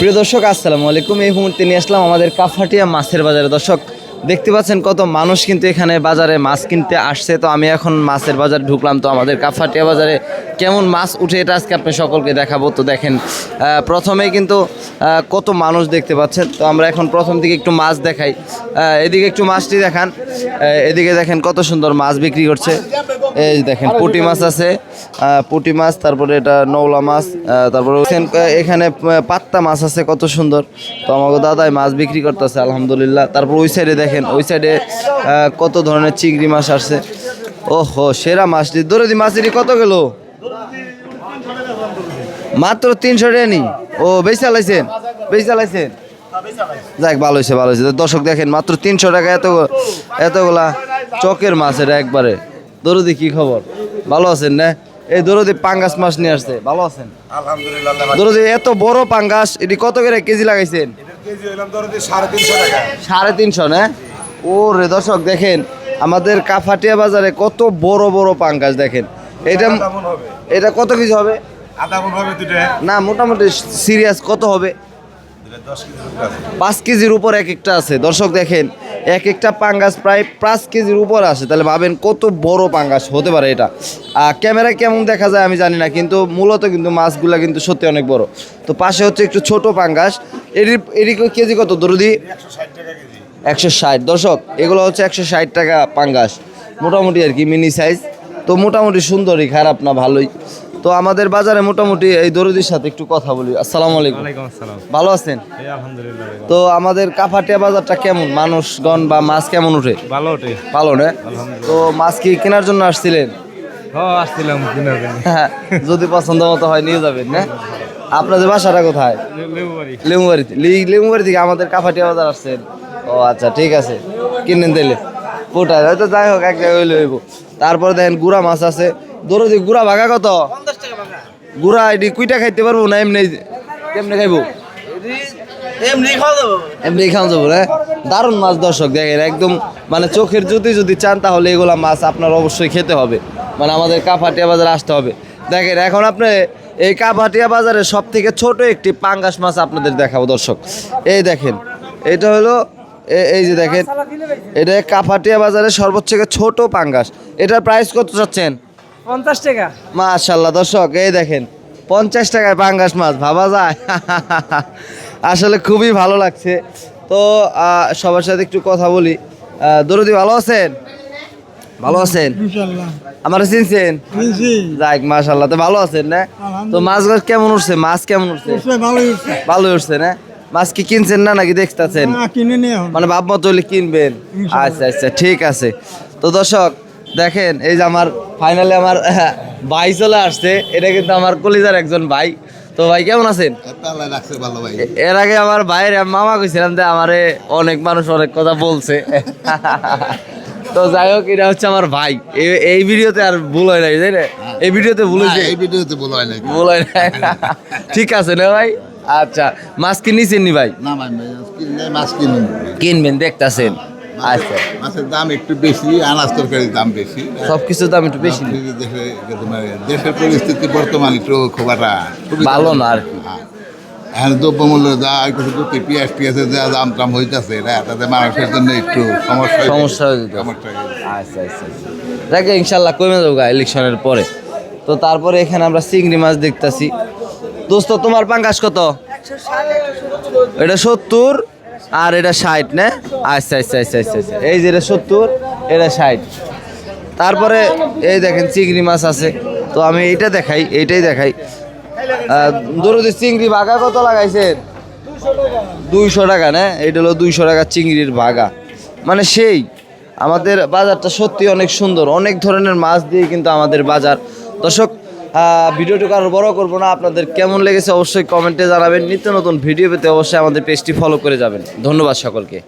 প্রিয় দর্শক, আসসালামু আলাইকুম। এই মুহূর্তে নিয়ে আসলাম আমাদের কাফাটিয়া মাছের বাজারে। দর্শক, দেখতে পাচ্ছেন কত মানুষ কিন্তু এখানে বাজারে মাছ কিনতে আসছে। তো আমি এখন মাছের বাজার ঢুকলাম। তো আমাদের কাফাটিয়া বাজারে কেমন মাছ উঠে, এটা আজকে আপনি সকলকে দেখাবো। তো দেখেন প্রথমে কিন্তু কত মানুষ দেখতে পাচ্ছেন। তো আমরা এখন প্রথম দিকে একটু মাছ দেখাই। এদিকে একটু মাছটি দেখান। এদিকে দেখেন কত সুন্দর মাছ বিক্রি করছে। এই দেখেন পুঁটি মাছ আছে পুটি মাছ তারপরে এটা নৌলা মাছ তারপরে এখানে পাত্তা মাছ আছে কত সুন্দর। তো আমাকে দাদাই মাছ বিক্রি করতেছে আলহামদুলিল্লাহ। তারপর ওই সাইডে দেখেন ওই সাইডে কত ধরনের চিংড়ি মাছ আসছে। ওহো সেরা মাছটি দরদি মাছেরই কত গেল? মাত্র তিনশো টাকা নি। ও বেশি চালাইছেন বেশি চালাইছেন যাক ভালো হয়েছে ভালো হয়েছে। দর্শক দেখেন মাত্র তিনশো টাকা এত এতগুলা চকের মাছ এটা একবারে। দরদি কি খবর? ভালো আছেন না? এই দরদি পাঙ্গাস মাছ নিয়ে আসছে ভালো আছেন? আলহামদুলিল্লাহ দরদি এত বড় পাঙ্গাস এটি কত করে কেজি লাগাইছেন? সাড়ে তিনশো না? ও রে দর্শক দেখেন আমাদের কাফাটিয়া বাজারে কত বড় বড় পাঙ্গাস দেখেন। এটা এটা কত কেজি হবে? না মোটামুটি সিরিয়াস কত হবে। পাঁচ কেজির উপর এক একটা আছে। দর্শক দেখেন এক একটা পাঙ্গাস প্রায় পাঁচ কেজির উপর আসে। তাহলে ভাবেন কত বড় পাঙ্গাস, হতে পারে এটা। আর ক্যামেরায় কেমন দেখা যায় আমি জানি না, কিন্তু মূলত কিন্তু মাছগুলা কিন্তু সত্যি অনেক বড়। তো পাশে হচ্ছে একটু ছোট পাঙ্গাস। এটির এটি কেজি কত দরদি? একশো ষাট টাকা একশো ষাট। দর্শক, এগুলো হচ্ছে একশো ষাট টাকা পাঙ্গাস। মোটামুটি আর কি, মিনি সাইজ। তো মোটামুটি সুন্দরই, খারাপ না, ভালোই। তো আমাদের বাজারে মোটামুটি এই দরদির সাথে একটু কথা বলি। আসসালামু আলাইকুম। আসসালাম। ভালো আছেন। তো আমাদের কাফাটিয়া বাজারটা কেমন? মানুষগণ বা মাছ কেমন উঠে ভালো ওঠে। ভালো না? তো মাছ কি কেনার জন্য আসছিলেন? আসছিলাম হ্যাঁ, যদি পছন্দ মতো হয় নিয়ে যাবেন না? আপনাদের বাসাটা কোথায়? লেমুবাড়িতে লেমুবাড়ি থেকে আমাদের কাফাটিয়া বাজার আসছেন। ও আচ্ছা ঠিক আছে। কিনেন তাইলে। কোটায় হয়তো যাই হোক এক জায়গায় হইলে হইব। তারপরে দেখেন গুড়া মাছ আছে। দরদি গুড়া ভাগা কত? গুড়া এটি কুইটা খাইতে পারব না এমনি কেমনে খাইবো? এমনি খাওয়া যাব। না? দারুণ মাছ দর্শক দেখেন একদম মানে চোখের যদি যদি চান তাহলে এগুলা মাছ আপনার অবশ্যই খেতে হবে। মানে আমাদের কাপাটিয়া বাজারে আসতে হবে। দেখেন এখন আপনি এই কাপাটিয়া বাজারে সব থেকে ছোট একটি পাঙ্গাস মাছ আপনাদের দেখাবো দর্শক। এই দেখেন এটা হলো এই যে দেখেন এটা কাপাটিয়া বাজারে সর্বোচ্চ ছোট পাঙ্গাস। এটার প্রাইস কত চাচ্ছেন? পঞ্চাশ টাকা। মাশাল্লাহ দর্শক এই দেখেন পঞ্চাশ টাকায় পাঙ্গাস মাছ ভাবা যায়। আসলে খুবই ভালো লাগছে। তো আহ, সবার সাথে একটু কথা বলি। দরদি ভালো আছেন? ভালো আছেন? আমার চিনছেন? যাক মাশাল্লাহ তো ভালো আছেন না? তো মাছ গাছ কেমন উঠছে? মাছ কেমন উঠছে? ভালো উঠছে। না? মাছ কি কিনছেন না নাকি দেখতেছেন? কিনে নিয়ে মানে বাপ মতো হলে কিনবেন। আচ্ছা আচ্ছা ঠিক আছে। তো দর্শক দেখেন এই যে আমার ফাইনালি আমার ভাই চলে আসছে। এটা কিন্তু আমার কলিজার একজন ভাই। তো ভাই কেমন আছেন? এর আগে আমার ভাইয়ের মামা কইছিলাম যে আমারে অনেক মানুষ অনেক কথা বলছে। তো যাই হোক এটা হচ্ছে আমার ভাই। এই- ভিডিওতে আর ভুল হয় নাই তাই না? এই ভিডিওতে ভুল হয়েছে। এই ভিডিওতে ভুল হয় নাই। ভুল হয় নাই। ঠিক আছে না ভাই? আচ্ছা মাছ কি নিছেন নি ভাই? না ভাই মাছ কিনবেন দেখতাছেন। আচ্ছা। মাছের দাম একটু বেশি আনাজ তরকারির দাম বেশি। সব কিছুর দাম একটু বেশি। দেশে তোমার দেশের পরিস্থিতি বর্তমান একটু খুব একটা ভালো না আর কি। হ্যাঁ। এখন দ্রব্যমূল্য যা কিছু দুটি পেঁয়াজ টিয়াজের যা দাম টাম হইতেছে এটা তাতে মানুষের জন্য একটু সমস্যা সমস্যা সমস্যা আচ্ছা আচ্ছা আচ্ছা। দেখে ইনশাল্লাহ কমে যাব ইলেকশনের পরে। তো তারপরে এখানে আমরা চিংড়ি মাছ দেখতাছি। দোস্ত তোমার পাঙ্গাস কত? এটা সত্তর? আর এটা ষাট, না? আচ্ছা আচ্ছা আচ্ছা আচ্ছা আচ্ছা। এই যে এটা সত্তর, এটা ষাট। তারপরে এই দেখেন চিংড়ি মাছ আছে। তো আমি এইটা দেখাই, এইটাই দেখাই। দরদি চিংড়ি বাঘা কত লাগাইছেন দুইশো টাকা, না? এটা হলো দুইশো টাকা চিংড়ির ভাগা মানে সেই, আমাদের বাজারটা সত্যি অনেক সুন্দর। অনেক ধরনের মাছ দিয়ে কিন্তু আমাদের বাজার। দর্শক ভিডিওটুকু আরও বড় করব না। আপনাদের কেমন লেগেছে অবশ্যই কমেন্টে জানাবেন। নিত্য নতুন ভিডিও পেতে অবশ্যই আমাদের পেজটি ফলো করে যাবেন। ধন্যবাদ সকলকে।